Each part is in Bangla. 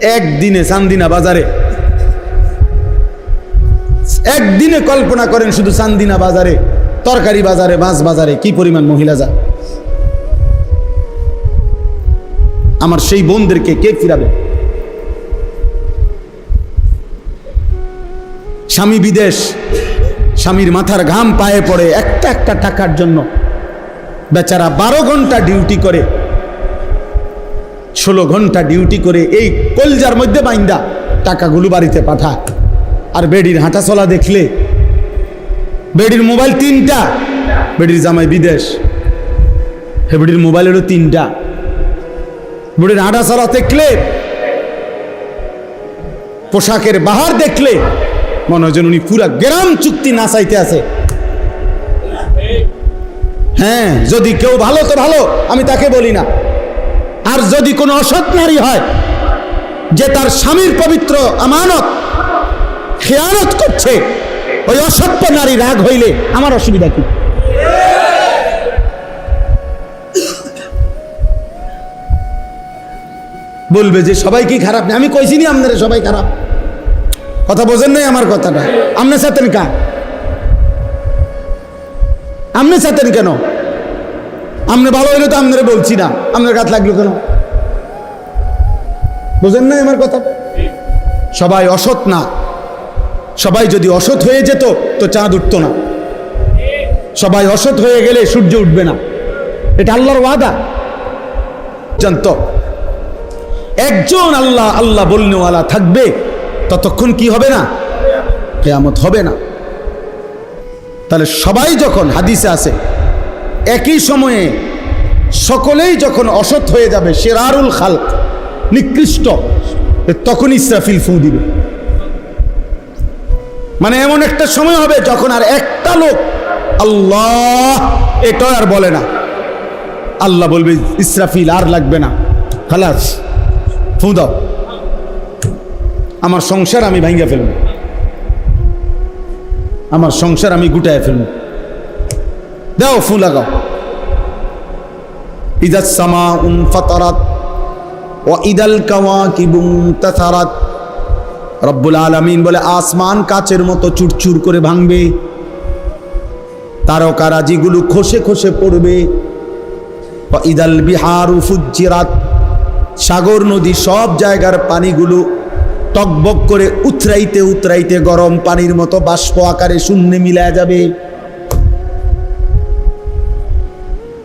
একদিনে চান্দিনা বাজারে। একদিনে কল্পনা করেন শুধু চান্দিনা বাজারে, তরকারি বাজারে, মাছ বাজারে, কি পরিমাণ মহিলা যায়। আমার সেই বোনদেরকে কে ফিরাবে? স্বামী বিদেশ, স্বামীর মাথার ঘাম পায়ে পড়ে একটা একটা টাকার জন্য বেচারা বারো ঘণ্টা ডিউটি করে। ষোলো ঘণ্টা ডিউটি করে এই কলজার মধ্যে বাইন্দা টাকাগুলো বাড়িতে পাঠায় আর বেডির হাঁটা চলা দেখলে, বেডির মোবাইল তিনটা, বেডির জামাই বিদেশ, হে বেডির মোবাইলেরও তিনটা। বেডির হাঁটা চলা দেখলে, পোশাকের বাহার দেখলে, মনে হয় উনি পুরা গ্রাম চুক্তি না চাইতে আছে। হ্যাঁ যদি কেউ ভালো তো ভালো, আমি তাকে বলি না। আর যদি কোনো অসৎ নারী হয়, যে তার স্বামীর পবিত্র আমানত খেয়ানত করছে, ওই অসভ্য নারী রাগ হইলে আমার অসুবিধা কি? বলবে যে সবাই কি খারাপ না? আমি কইছি নি আপনারা সবাই খারাপ। কথা বোঝেন নাই আমার কথাটা। আপনি চাতেন কা? আপনি চাতেন কেন? আপনি ভালো হইলে তো আপনারা বলছি না। আপনার কাত লাগল কেন? বোঝেন নাই আমার কথা? সবাই অসৎ না। সবাই যদি অসৎ হয়ে যেত, তো চাঁদ উঠত না। সবাই অসৎ হয়ে গেলে সূর্য উঠবে না। এটা আল্লাহর ওয়াদা। জানত? একজন আল্লাহ আল্লাহ বলনেওয়ালা থাকবে, ততক্ষণ কি হবে না? কেয়ামত হবে না। তাহলে সবাই যখন হাদিসে আছে একই সময়ে সকলেই যখন অসৎ হয়ে যাবে শেরারুল খালক, নিকৃষ্ট তখন ইসরাফিল ফু দিবে। মানে এমন একটা সময় হবে যখন আর একটা লোক, আল্লাহ এটা আর বলে না। আল্লাহ বলবে, ইসরাফিল আর লাগবে না। খালাস, ফু দাও। আমার সংসার আমি ভাঙ্গা ফেলব। আমার সংসার আমি গুটায় ফেলব। দাও, ফু লাগাও। ইদাস উন ফাতারাত ও ইদাল কাওয়া কিবুং তাথারাত রব্বুল আলমিন বলে, আসমান কাচের মতো চুরচুর করে ভাঙবে। তারকারাজিগুলো খসে খসে পড়বে। ইদাল বিহার ফুজিরাত সাগর নদী সব জায়গার পানিগুলো টকবক করে উতরাইতে উতরাইতে গরম পানির মতো বাষ্প আকারে শূন্যে মিলায় যাবে।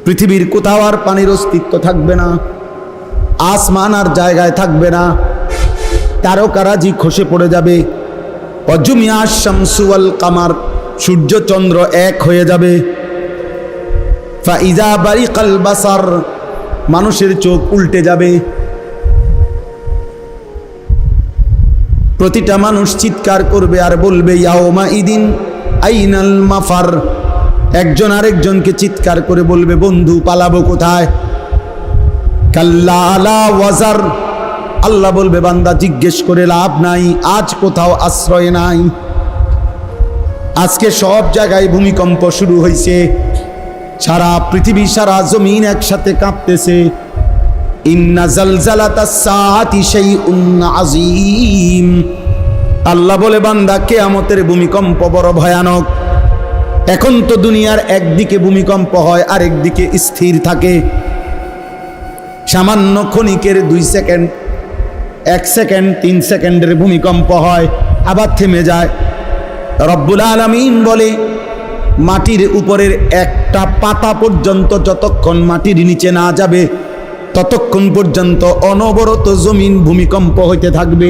পৃথিবীর কোথাও আর পানির অস্তিত্ব থাকবে না, আসমান আর জায়গায় থাকবে না তারকারাজি খসে পড়ে যাবে। অজুমিয়া শামসুয়াল কামার, সূর্য চন্দ্র এক হয়ে যাবে। ফাইজা কালবাসার মানুষের চোখ উল্টে যাবে। প্রতিটা মানুষ চিৎকার করবে আর বলবে ইয়াওমা ইদিন আইনাল মাফার। একজন আরেকজনকে চিৎকার করে বলবে, বন্ধু, পালাবো কোথায়? কাল্লা ওয়াজার। আল্লাহ বলবে, বান্দা, জিজ্ঞেস করে লাভ নাই, আজ কোথাও আশ্রয় নাই। আজকে সব জায়গায় ভূমিকম্প শুরু হয়েছে সারা পৃথিবী, সারা জমিন একসাথে কাঁপতেছে। আল্লাহ বলে, বান্দা, কেয়ামতের ভূমিকম্প বড় ভয়ানক। এখন তো দুনিয়ার একদিকে ভূমিকম্প হয়, আরেকদিকে স্থির থাকে। সামান্য ক্ষণিকের দুই সেকেন্ড, এক সেকেন্ড, তিন সেকেন্ডের ভূমিকম্প হয়, আবার থেমে যায়। রব্বুল আলমিন বলে, মাটির উপরের একটা পাতা পর্যন্ত যতক্ষণ মাটির নিচে না যাবে, ততক্ষণ পর্যন্ত অনবরত জমিন ভূমিকম্প হইতে থাকবে।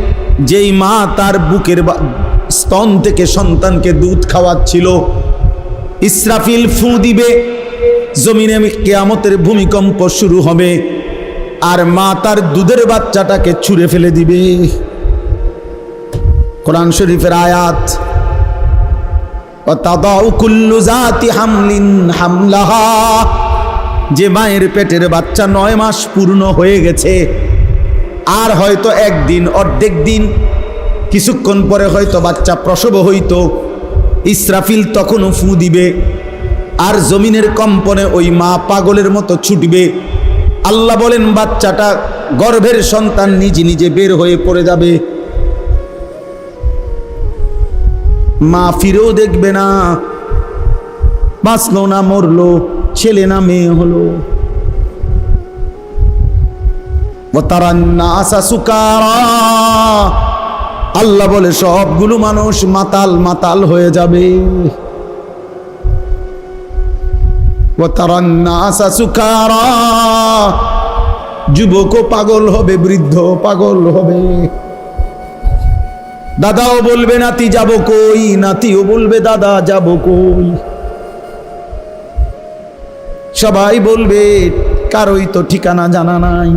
যেই মা তার বুকের স্তন থেকে সন্তানকে দুধ খাওয়াচ্ছিল। ইসরাফিল ফু দিবে। জমিনে কেয়ামতের ভূমিকম্প শুরু হবে। আর মা তার দুধের বাচ্চাটাকে ছুঁড়ে ফেলে দিবে। কোরআন শরীফের আয়াত যে মায়ের পেটের বাচ্চা নয় মাস পূর্ণ হয়ে গেছে আর হয়তো একদিন, অর্ধেক দিন, কিছুক্ষণ পরে হয়তো বাচ্চা প্রসব হইতো, ইসরাফিল তখনও ফু দিবে, আর জমিনের কম্পনে ওই মা পাগলের মতো ছুটবে। আল্লাহ বলেন, বাচ্চাটা গর্ভের সন্তান নিজে নিজে বের হয়ে পড়ে যাবে। মা ফিরেও দেখবে না, বাঁচলো না, মরলো, ছেলে না, মেয়ে হলো। আল্লাহ বলে, সবগুলো মানুষ মাতাল মাতাল হয়ে যাবে। যুবকও পাগল হবে বৃদ্ধ পাগল হবে। দাদাও বলবে, নাতি যাব কই? নাতিও বলবে, দাদা যাব কই? সবাই বলবে, কারোই তো ঠিকানা জানা নাই।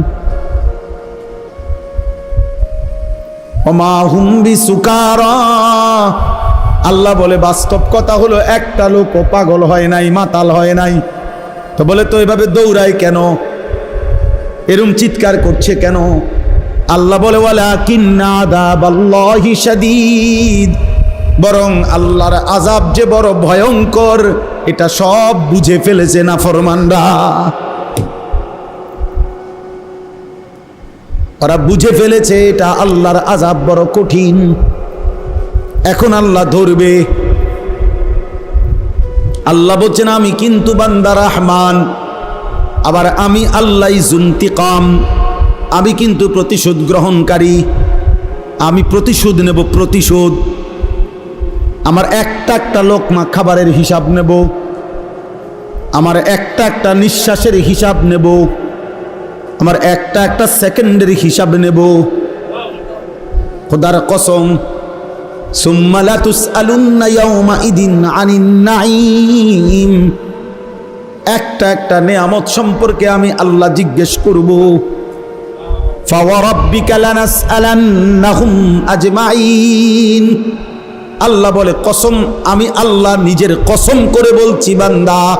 আল্লাহ বলে, বাস্তব কথা হলো একটা লোকও পাগল হয় নাই, মাতাল হয় নাই। তো বলে, তো এভাবে দৌড়ায় কেন? এরম চিৎকার করছে কেন? আল্লাহ বলে বরং আল্লাহর আজাব যে বড় ভয়ঙ্কর, এটা সব বুঝে ফেলেছে না ফরমানরা ওরা বুঝে ফেলেছে এটা আল্লাহর আজাব বড় কঠিন। এখন আল্লাহ ধরবে। আল্লাহ বলছেন, আমি কিন্তু বান্দা রহমান, আবার আমি আল্লাহ জুন্তিকাম। আমি কিন্তু প্রতিশোধ গ্রহণকারী। আমি প্রতিশোধ নেব, প্রতিশোধ। আমার একটা একটা লোকমা খাবারের হিসাব নেব। আমার একটা একটা নিঃশ্বাসের হিসাব নেব। আমার একটা একটা সেকেন্ডারি হিসাব নেব। খোদার কসম। একটা একটা নেয়ামত সম্পর্কে আমি আল্লাহ জিজ্ঞেস করব। আল্লাহ বলে, কসম, আমি আল্লাহ নিজের কসম করে বলছি বান্দা।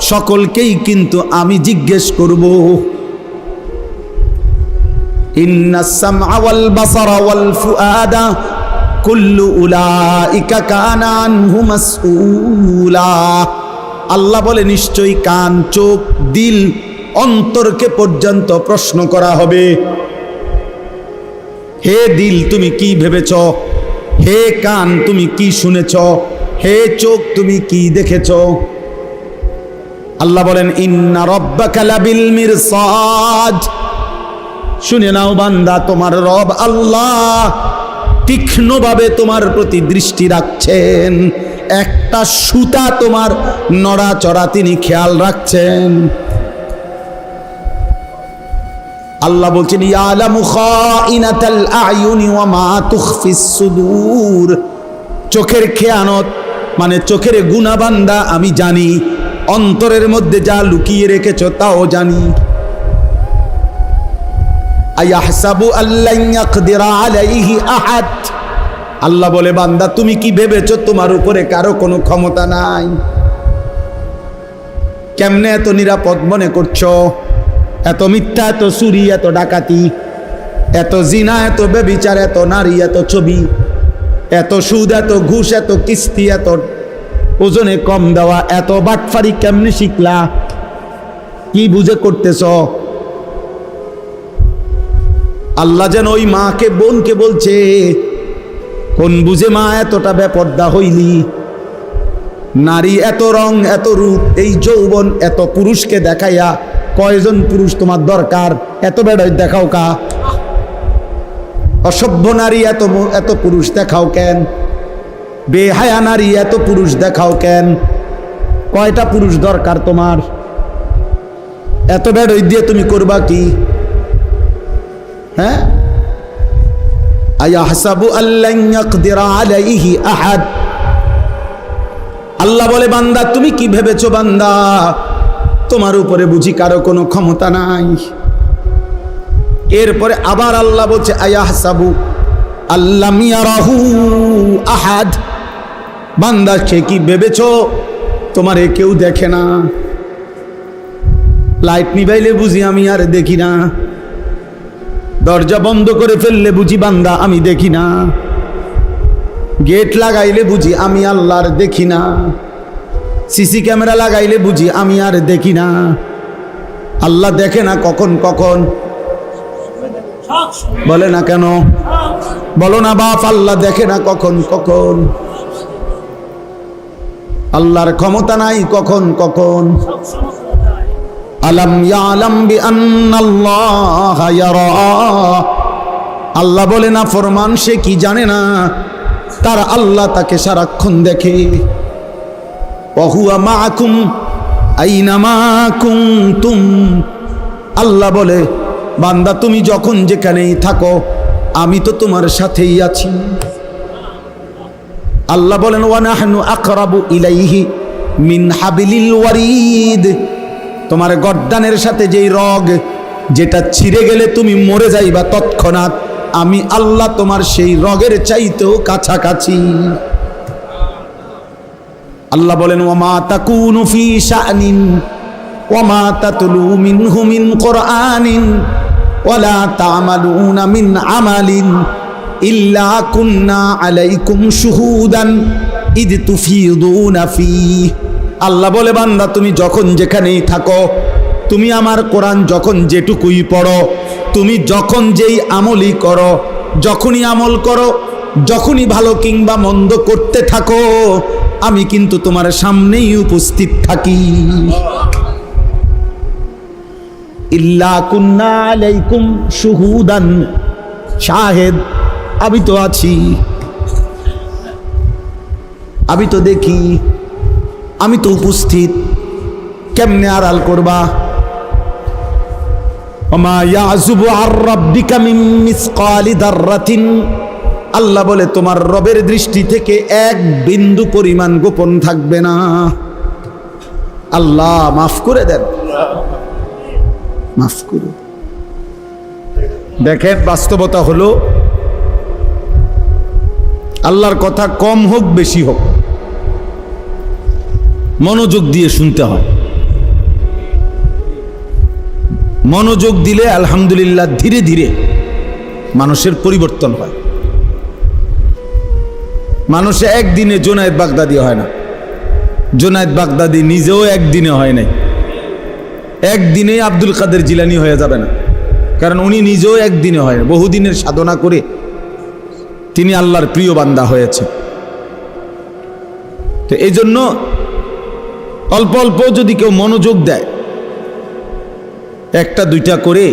সকলকেই কিন্তু আমি জিজ্ঞেস করব। ইন্নাসাম আওয়াল বাসারা ওয়াল ফুআদা কুল্লু উলাইকা কানা আল্লাহ বলে, নিশ্চয়ই কান, চোখ, দিল অন্তরকে পর্যন্ত প্রশ্ন করা হবে। হে দিল, তুমি কি ভেবেছ? হে কান, তুমি কি শুনেছ? হে চোখ, তুমি কি দেখেছ? আল্লাহ বলেন, ইন্না লাবিল মিরসাদ শুনে নাও বান্দা, তোমার রব আল্লাহ তীক্ষ্ণভাবে তোমার প্রতি দৃষ্টি রাখছেন। একটা সুতা তোমার নড়াচড়া তিনি খেয়াল রাখছেন। আল্লাহ বলছেন চোখের খেয়ানত মানে চোখের গুণাবান্দা আমি জানি। অন্তরের মধ্যে যা লুকিয়ে রেখেছ তাও জানি। আয়াহসাবু আলাইহি আহাদ? আল্লাহ বলে, বান্দা, তুমি কি ভেবেছো তোমার উপরে কারও কোনো ক্ষমতা নাই? কেমনে এত নিরাপদ মনে করছ? এত মিথ্যা, এত চুরি, এত ডাকাতি, এত জিনা, এত বেবিচার এত নারী, এত ছবি, এত সুদ, এত ঘুষ, এত কিস্তি, এত ওজনে কম দেওয়া, এত বাটফারি কেমনে শিখলা? কি বুঝে করতেছ? আল্লাহ যেন ওই মাকে, বোনকে বলছে, কোন বুঝে মা, এতটা বেপর্দা হইলি? নারী এত রং, এত রূপ, এই যৌবন, এত পুরুষকে দেখাইয়া কয়জন পুরুষ তোমার দরকার? এত বেড়াই দেখাও কা। অসভ্য নারী, এত এত পুরুষ দেখাও কেন? বেহায়া নারী, এত পুরুষ দেখাও কেন? কয়টা পুরুষ দরকার তোমার? এত বেড়ই দিয়ে তুমি করবা কি? হ্যাঁ আয়াহসাবু আল্লান ইয়াকদিরা আলাইহি আহাদ আল্লাহ বলে, বান্দা, তুমি কি ভেবেছো, বান্দা? তোমার উপরে বুঝি কারও কোনো ক্ষমতা নাই। এরপরে আবার আল্লাহ বলছে আয়াহ সাবু আল্লাহ মিয়ারাহু আহাদ। বান্দা, সে কি ভেবেছ? তোমারে কেউ দেখে না। লাইট নিবাইলে বুঝি আমি আর দেখি না। দরজা বন্ধ করে ফেললে বুঝি বান্দা আমি দেখি না। গেট লাগাইলে বুঝি আমি আল্লাহর দেখি না। সিসি ক্যামেরা লাগাইলে বুঝি আমি আর দেখি না। আল্লাহ দেখে না কখন কখন। বলে না কেন? বলো না বাপ, আল্লাহ দেখে না কখন কখন। আল্লাহর ক্ষমতা নাই কখন কখন। আলম ইয়ালাম বি আন্নাল্লাহ ইয়ারা। আল্লাহ বলে না, ফরমান সে কি জানে না? তার আল্লাহ তাকে সারাক্ষণ দেখে। ওহুয়া মাকুম আইনামা কুনতুম। আল্লাহ বলে, বান্দা, তুমি যখন যেখানেই থাকো, আমি তো তোমার সাথেই আছি। আল্লাহ বলেন ওয়ানাহনু আকরাবু ইলাইহি মিন হাবিলিল ওয়ারিদ। তোমার গর্দানের সাথে যেই রগ, যেটা ছিঁড়ে গেলে তুমি মরে যাইবা তৎক্ষণাৎ, আমি আল্লাহ তোমার সেই রগের চাইতেও কাছাকাছি। আল্লাহ বলেন ওমা তাকুনু ফি শানিন ওমা তাতলু মিনহু মিন কোরআনিন ওয়ালা তা'মালুনা মিন আমালিন, ইল্লা কুন্না আলাইকুম শুহুদান, ইদ তুফিদুনা ফি। আল্লাহ বলে, বান্দা, তুমি যখন যেখানেই থাকো, তুমি আমার কোরআন যখন যেটুকুই পড়ো, তুমি যখন যেই আমলই করো, যখনই আমল করো, যখনই ভালো কিংবা মন্দ করতে থাকো, আমি কিন্তু তোমার সামনেই উপস্থিত থাকি। কুন্না আলাইকুম শুহুদান। শাহেদ, আমি তো আছি। আমি তো দেখি আমি তো উপস্থিত। কেমনে আড়াল করবা? আল্লাহ বলে, তোমার রবের দৃষ্টি থেকে এক বিন্দু পরিমাণ গোপন থাকবে না। আল্লাহ, মাফ করে দেন। মাফ করে দেখেন, বাস্তবতা হলো, আল্লাহর কথা কম হোক, বেশি হোক। মনোযোগ দিয়ে শুনতে হয়। মনোযোগ দিলে আলহামদুলিল্লাহ ধীরে ধীরে মানুষের পরিবর্তন হয়। মানুষে একদিনে জোনায়েদ বাগদাদি হয় না। জোনায়েদ বাগদাদি নিজেও একদিনে হয় নাই। একদিনে আব্দুল কাদের জিলানি হয়ে যাবে না। কারণ উনি নিজেও একদিনে হয় বহুদিনের সাধনা করে তিনি আল্লাহর প্রিয় বান্দা হয়েছে তো এই জন্য অল্প অল্প যদি কেউ মনোযোগ দেয়, একটা দুইটা করে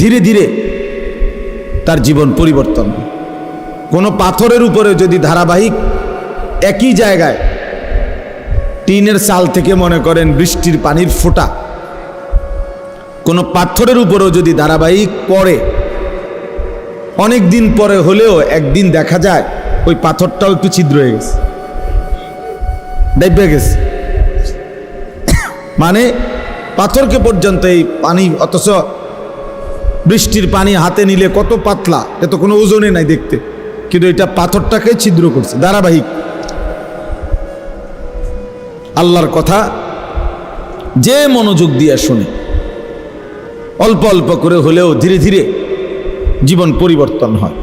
ধীরে ধীরে তার জীবন পরিবর্তন। কোনো পাথরের উপরে যদি ধারাবাহিক একই জায়গায় টিনের চাল থেকে মনে করেন বৃষ্টির পানির ফোঁটা, কোনো পাথরের উপরেও যদি ধারাবাহিক পড়ে, অনেক দিন পরে হলেও একদিন দেখা যায় ওই পাথরটাও একটু ছিদ্র হয়ে গেছে ডাইবে গেছে। মানে পাথরকে পর্যন্ত এই পানি, অথচ বৃষ্টির পানি হাতে নিলে কত পাতলা, এ তো কোনো ওজনে নাই দেখতে। কিন্তু এটা পাথরটাকে ছিদ্র করছে, ধারাবাহিক। আল্লাহর কথা যে মনোযোগ দিয়ে শুনে, অল্প অল্প করে হলেও ধীরে ধীরে জীবন পরিবর্তন হয়।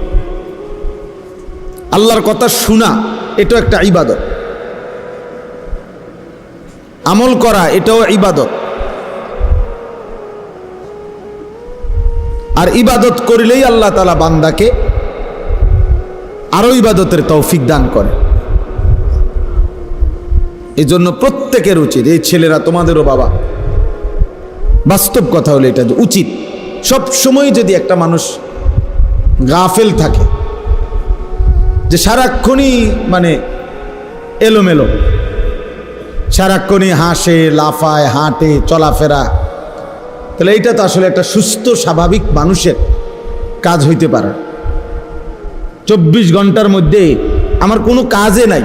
আল্লাহর কথা শোনা এটা একটা ইবাদত। আমল করা, এটাও ইবাদত। আর ইবাদত করলেই আল্লাহ তালা বান্দাকে আরও ইবাদতের তৌফিক দান করে। এই জন্য প্রত্যেকের উচিত, এই ছেলেরা, তোমাদেরও বাবা। বাস্তব কথা হলো এটা উচিত। সব সময় যদি একটা মানুষ গাফেল থাকে, যে সারাক্ষণই মানে এলোমেলো সারাক্ষণই হাসে, লাফায়, হাঁটে, চলাফেরা। তাহলে এইটা তো আসলে একটা সুস্থ, স্বাভাবিক মানুষের কাজ হইতে পারে। চব্বিশ ঘণ্টার মধ্যে আমার কোনো কাজে নাই।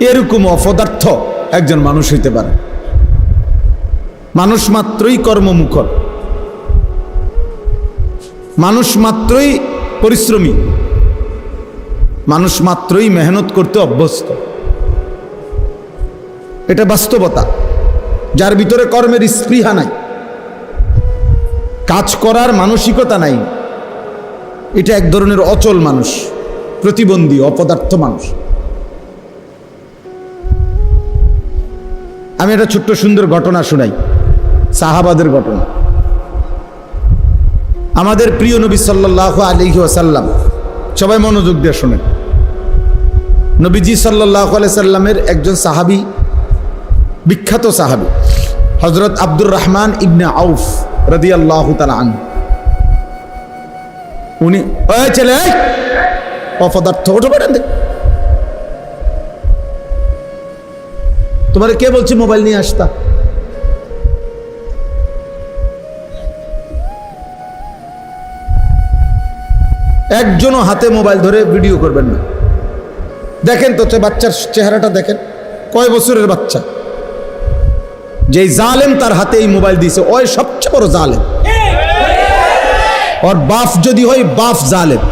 এরকম অপদার্থ একজন মানুষ হইতে পারে। মানুষ মাত্রই কর্মমুখর। মানুষ মাত্রই পরিশ্রমী। মানুষ মাত্রই মেহনত করতে অভ্যস্ত। এটা বাস্তবতা। যার ভিতরে কর্মের স্পৃহা নাই। কাজ করার মানসিকতা নাই। এটা এক ধরনের অচল মানুষ, প্রতিবন্ধী, অপদার্থ মানুষ। আমি একটা ছোট্ট সুন্দর ঘটনা শোনাই, সাহাবাদের ঘটনা। আমাদের প্রিয় নবী সাল্লাহ আলিহি ওয়াসাল্লাম, সবাই মনোযোগ দিয়ে শোনেন। নবীজি সাল্লাহ সাল্লামের একজন সাহাবি বিখ্যাত সাহাবি হজরত আব্দুর রহমান ইবনে আউফ রদি আল্লাহ আন উনি ছেলে অপদার্থ ওঠো বেড়েন তোমার কে বলছে মোবাইল নিয়ে আসতা? একজনও হাতে মোবাইল ধরে ভিডিও করবেন না। দেখেন তো বাচ্চার চেহারাটা দেখেন। কয় বছরের বাচ্চা? যেই জালেম তার হাতে এই মোবাইল দিয়েছে, ওই সবচেয়ে বড় জালেম। ওর বাপ যদি হয়, বাপ জালেম।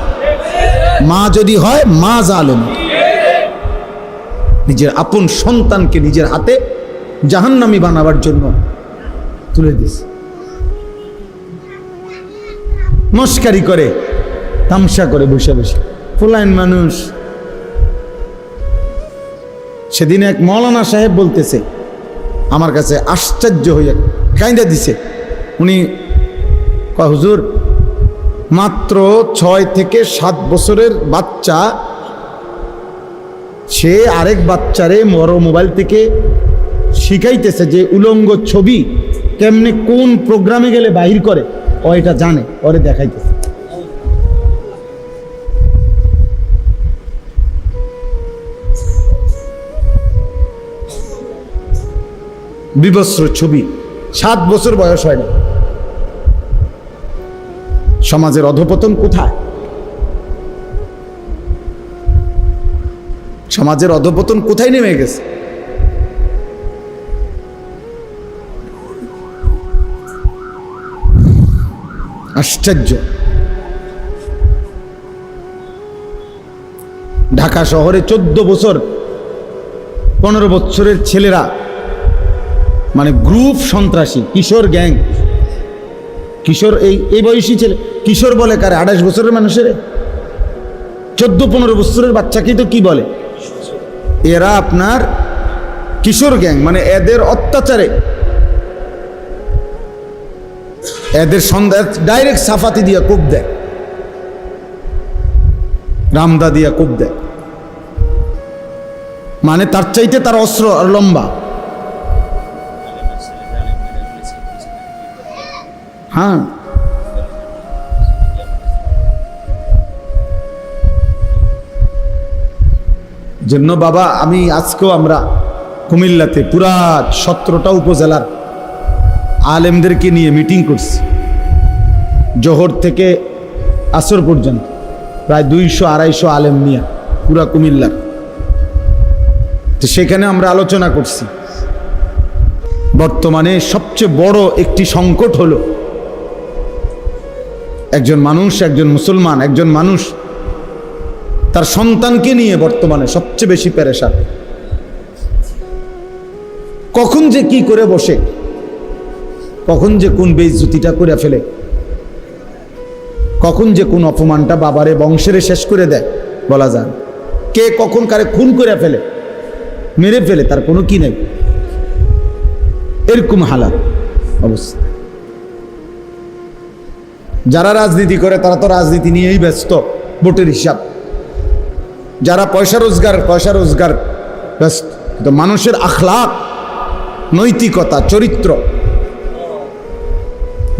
মা যদি হয়, মা জালেম। নিজের আপন সন্তানকে নিজের হাতে জাহান্নামি বানাবার জন্য তুলে দিছে মস্কারি করে, তামসা করে বসে বসে। ফুলাইন মানুষ। সেদিন এক মৌলানা সাহেব বলতেছে আমার কাছে আশ্চর্য হইয়া কাইন্দা দিছে। উনি হুজুর, মাত্র ছয় থেকে সাত বছরের বাচ্চা, সে আরেক বাচ্চারে বড় মোবাইল থেকে শিখাইতেছে যে উলঙ্গ ছবি কেমনে কোন প্রোগ্রামে গেলে বাহির করে। ও এটা জানে, ওরে দেখাইতেছে। বিবস্ত্র ছবি। সাত বছর বয়স হয় না। সমাজের অধপতন কোথায়? সমাজের অধপতন কোথায় নেমে গেছে? আশ্চর্য। ঢাকা শহরে চোদ্দ বছর, পনেরো বছরের ছেলেরা মানে গ্রুপ সন্ত্রাসী, কিশোর গ্যাং। কিশোর এই এই বয়সী ছেলে, কিশোর বলে কারে? আঠাশ বছরের মানুষের? চোদ্দ, পনেরো বছরের বাচ্চাকেই তো কি বলে? এরা আপনার কিশোর গ্যাং মানে এদের অত্যাচারে। এদের সন্ধ্যা ডাইরেক্ট সাফাতি দিয়া কোপ দেয়। রামদা দিয়া কোপ দেয়। মানে তার চাইতে তার অস্ত্র আর লম্বা। হ্যাঁ। জন্য বাবা, আমি আজকেও আমরা কুমিল্লাতে পুরা সতেরোটা উপজেলার আলেমদেরকে নিয়ে মিটিং করছি। জোহর থেকে আসর পর্যন্ত প্রায় দুইশো, আড়াইশো আলেম নিয়ে পুরা কুমিল্লার। তো সেখানে আমরা আলোচনা করছি। বর্তমানে সবচেয়ে বড় একটি সংকট হলো একজন মানুষ, একজন মুসলমান, একজন মানুষ তার সন্তানকে নিয়ে বর্তমানে সবচেয়ে বেশি পেরেশান। কখন যে কি করে বসে, কখন যে কোন বেইজ্জুতিটা করে ফেলে, কখন যে কোন অপমানটা বাবারে, বংশেরে শেষ করে দেয়, বলা যায় কে কখন কারে খুন করে ফেলে, মেরে ফেলে, তার কোনো কি নেই। এরকম হালাত অবস্থা। যারা রাজনীতি করে, তারা তো রাজনীতি নিয়েই ব্যস্ত, ভোটের হিসাব। যারা পয়সা রোজগার পয়সা রোজগার ব্যস্ত। কিন্তু মানুষের আখলাক নৈতিকতা, চরিত্র।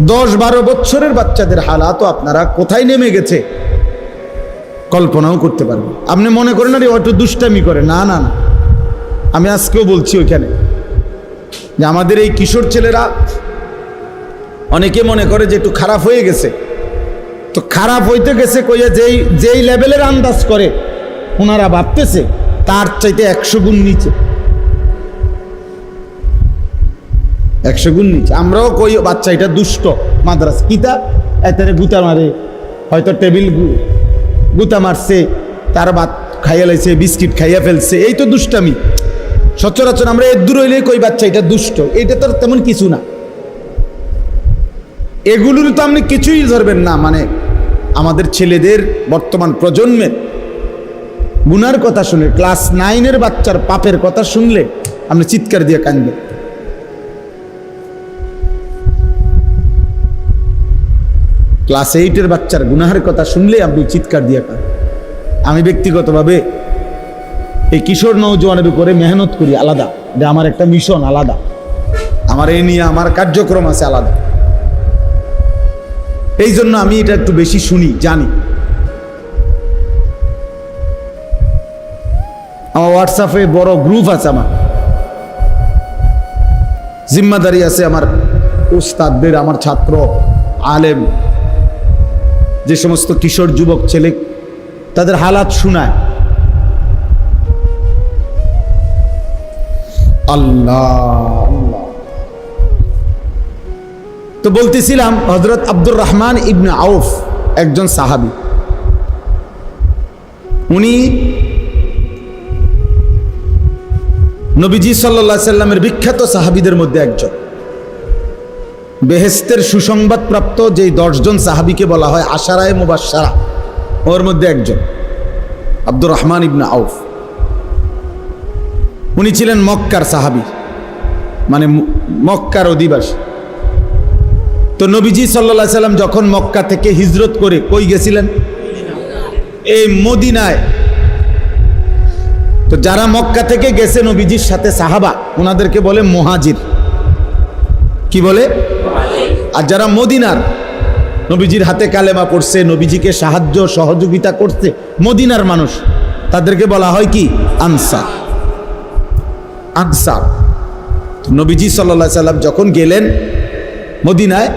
দশ বারো বছরের বাচ্চাদের হালাতও আপনারা কোথায় নেমে গেছে? কল্পনাও করতে পারবেন। আপনি মনে করেন, আরে হয়তো দুষ্টামি করে। না না। আমি আজকেও বলছি ওইখানে যে আমাদের এই কিশোর ছেলেরা অনেকে মনে করে যে একটু খারাপ হয়ে গেছে। তো খারাপ হইতে গেছে কইয়া যেই যেই লেভেলের আন্দাজ করে ওনারা ভাবতেছে, তার চাইতে একশো গুণ নিচে। একশো গুণ নিচে। আমরাও কই, বাচ্চা এটা দুষ্ট, মাদ্রাস কিতা? এতারে গুতা মারে, হয়তো টেবিল গুতা মারছে, তার ভাত খাইয়া লাইছে, বিস্কিট খাইয়া ফেলছে, এই তো দুষ্টামি। সচরাচর আমরা এর দূর হইলে কই, বাচ্চা এটা দুষ্ট, এটা তো তেমন কিছু না। এগুলোর তো আপনি কিছুই ধরবেন না মানে আমাদের ছেলেদের বর্তমান প্রজন্মের। গুনার কথা শুনে, ক্লাস নাইনের বাচ্চার পাপের কথা শুনলে আপনি চিৎকার দিয়ে কাঁদবেন। ক্লাস এইটের বাচ্চার গুনাহের কথা শুনলে আপনি চিৎকার দিয়ে কাঁদ আমি ব্যক্তিগতভাবে এই কিশোর নৌজওয়ানের উপরে মেহনত করি আলাদা। যে আমার একটা মিশন আলাদা। আমার এই নিয়ে আমার কার্যক্রম আছে আলাদা। এই জন্য আমি এটা একটু বেশি শুনি, জানি। আমার হোয়াটসঅ্যাপে বড় গ্রুপ আছে আমার। জিম্মাদারি আছে আমার উস্তাদদের আমার ছাত্র, আলেম, যে সমস্ত কিশোর যুবক, ছেলে, তাদের হালাত শোনায়। আল্লাহ। তো বলতেছিলাম হজরত আব্দুর রহমান ইবনে আউফ একজন সাহাবি। উনি নবীজি সাল্লা সাল্লামের বিখ্যাত সাহাবিদের মধ্যে একজন। বেহেস্তের সুসংবাদ প্রাপ্ত যেই দশজন সাহাবিকে বলা হয় আশারায় মুবাসারা ওর মধ্যে একজন, আব্দুর রহমান ইবনে আউফ। উনি ছিলেন মক্কার সাহাবি মানে মক্কার অধিবাসী। তো নবীজি সাল্লা সাল্লাম যখন মক্কা থেকে হিজরত করে কই গেছিলেন? এই মদিনায়। তো যারা মক্কা থেকে গেছে নবীজির সাথে সাহাবা ওনাদেরকে বলে মহাজির। কি বলে? আর যারা মদিনার, নবীজির হাতে কালেমা পড়ছে, নবীজিকে সাহায্য, সহযোগিতা করছে মদিনার মানুষ, তাদেরকে বলা হয় কি? আনসার। আনসার। নবীজি সাল্লা সাল্লাম যখন গেলেন মদিনায়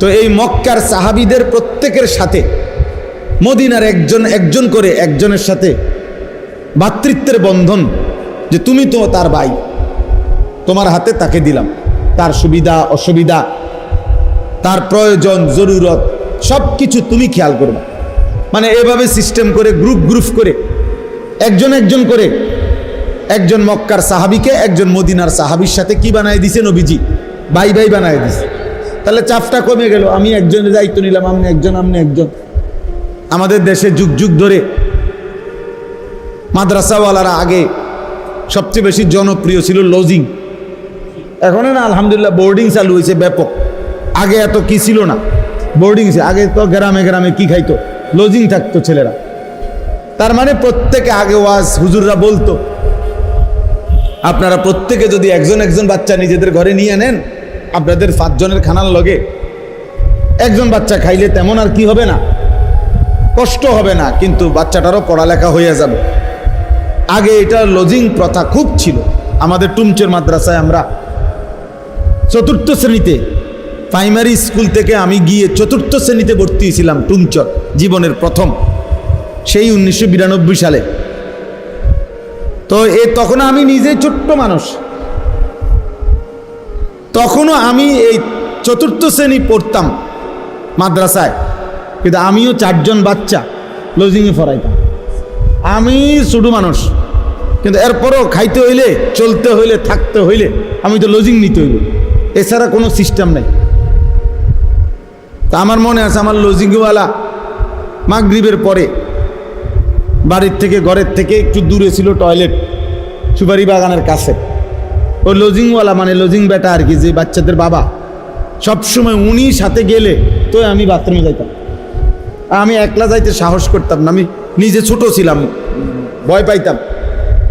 তো এই মক্কার সাহাবিদের প্রত্যেকের সাথে, মদিনার একজন একজন করে একজনের সাথে ভাতৃত্বের বন্ধন যে তুমি তো তার ভাই, তোমার হাতে তাকে দিলাম। তার সুবিধা, অসুবিধা, তার প্রয়োজন, জরুরত সব কিছু তুমি খেয়াল করবে। মানে এভাবে সিস্টেম করে, গ্রুপ গ্রুপ করে, একজন একজন করে একজন মক্কার সাহাবিকে, একজন মদিনার সাহাবির সাথে কি বানায় দিছে নবীজি? ভাই ভাই বানায় দিছে। তাহলে চাপটা কমে গেল। আমি একজনের দায়িত্ব নিলাম আপনি একজন আপনি একজন। আমাদের দেশে যুগ যুগ ধরে মাদ্রাসাওয়ালারা আগে সবচেয়ে বেশি জনপ্রিয় ছিল লজিং এখন না, আলহামদুলিল্লাহ বোর্ডিং চালু হয়েছে ব্যাপক। আগে এত কি ছিল না। বোর্ডিং আগে তো গ্রামে গ্রামে কি খাইতো? লজিং থাকতো ছেলেরা। তার মানে প্রত্যেকে আগে ওয়াজ হুজুররা বলতো। আপনারা প্রত্যেকে যদি একজন একজন বাচ্চা নিজেদের ঘরে নিয়ে নেন আপনাদের পাঁচজনের খানার লগে একজন বাচ্চা খাইলে তেমন আর কি হবে না? কষ্ট হবে না, কিন্তু বাচ্চাটারও পড়ালেখা হয়ে যাবে। আগে এটা লজিং প্রথা খুব ছিল। আমাদের টুমচের মাদ্রাসায় আমরা চতুর্থ শ্রেণীতে প্রাইমারি স্কুল থেকে আমি গিয়ে চতুর্থ শ্রেণীতে ভর্তি হয়েছিলাম টুমচর, জীবনের প্রথম, সেই উনিশশো বিরানব্বই সালে। তো এ তখন আমি নিজে ছোট্ট মানুষ। তখনও আমি এই চতুর্থ শ্রেণি পড়তাম মাদ্রাসায়। কিন্তু আমিও চারজন বাচ্চা লজিংয়ে পড়াইতাম। আমি ছোটো মানুষ। কিন্তু এরপরও খাইতে হইলে, চলতে হইলে, থাকতে হইলে আমি তো লজিং নিতে হইব। এছাড়া কোনো সিস্টেম নেই। তা আমার মনে আছে, আমার লজিংওয়ালা মাগরিবের পরে বাড়ির থেকে, ঘরের থেকে একটু দূরে ছিল টয়লেট, সুপারি বাগানের কাছে। ওই লজিংওয়ালা মানে লজিং বেটা আর কি, যে বাচ্চাদের বাবা। সবসময় উনি সাথে গেলে তো আমি বাথরুমে যাইতাম। আমি একলা যাইতে সাহস করতাম না, আমি নিজে ছোট ছিলাম, ভয় পাইতাম।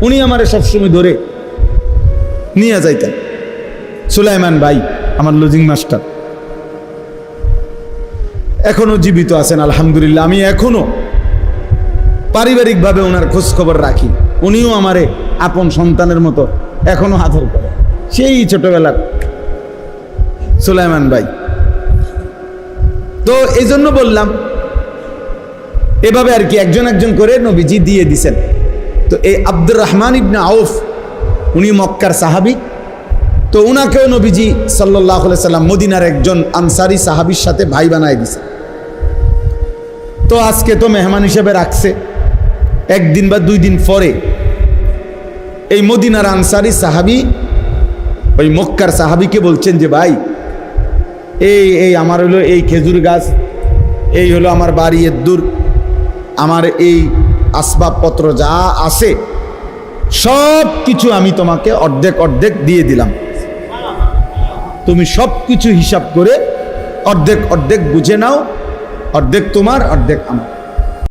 উনি আমারে সবসময় ধরে নিয়ে যাইতেন। সুলাইমান ভাই, আমার লজিং মাস্টার। এখনও জীবিত আছেন, আলহামদুলিল্লাহ। আমি এখনও পারিবারিকভাবে ওনার খোঁজখবর রাখি। উনিও আমারে আপন সন্তানের মতো এখনও আদর করে। সেই ছোটবেলার সুলাইমান ভাই। তো এই জন্য বললাম, এভাবে আর কি একজন একজন করে নবীজি দিয়ে দিছেন। তো এই আব্দুর রহমান ইবনে আউফ, উনি মক্কার সাহাবি। তো উনাকেও নবীজি সাল্লাহ সাল্লাম মদিনার একজন আনসারি সাহাবির সাথে ভাই বানায় দিছে। তো আজকে তো মেহমান হিসেবে রাখছে। একদিন বা দুই দিন পরে এই মদিনার আনসারি সাহাবি, ওই মক্কার সাহাবিকে বলছেন যে, ভাই, এই এই আমার হলো এই খেজুর গাছ, এই হলো আমার বাড়ি এদ্দুর আমার এই আসবাবপত্র যা আছে সব কিছু আমি তোমাকে অর্ধেক অর্ধেক দিয়ে দিলাম। তুমি সব কিছু হিসাব করে অর্ধেক অর্ধেক বুঝে নাও, অর্ধেক তোমার, অর্ধেক আমার।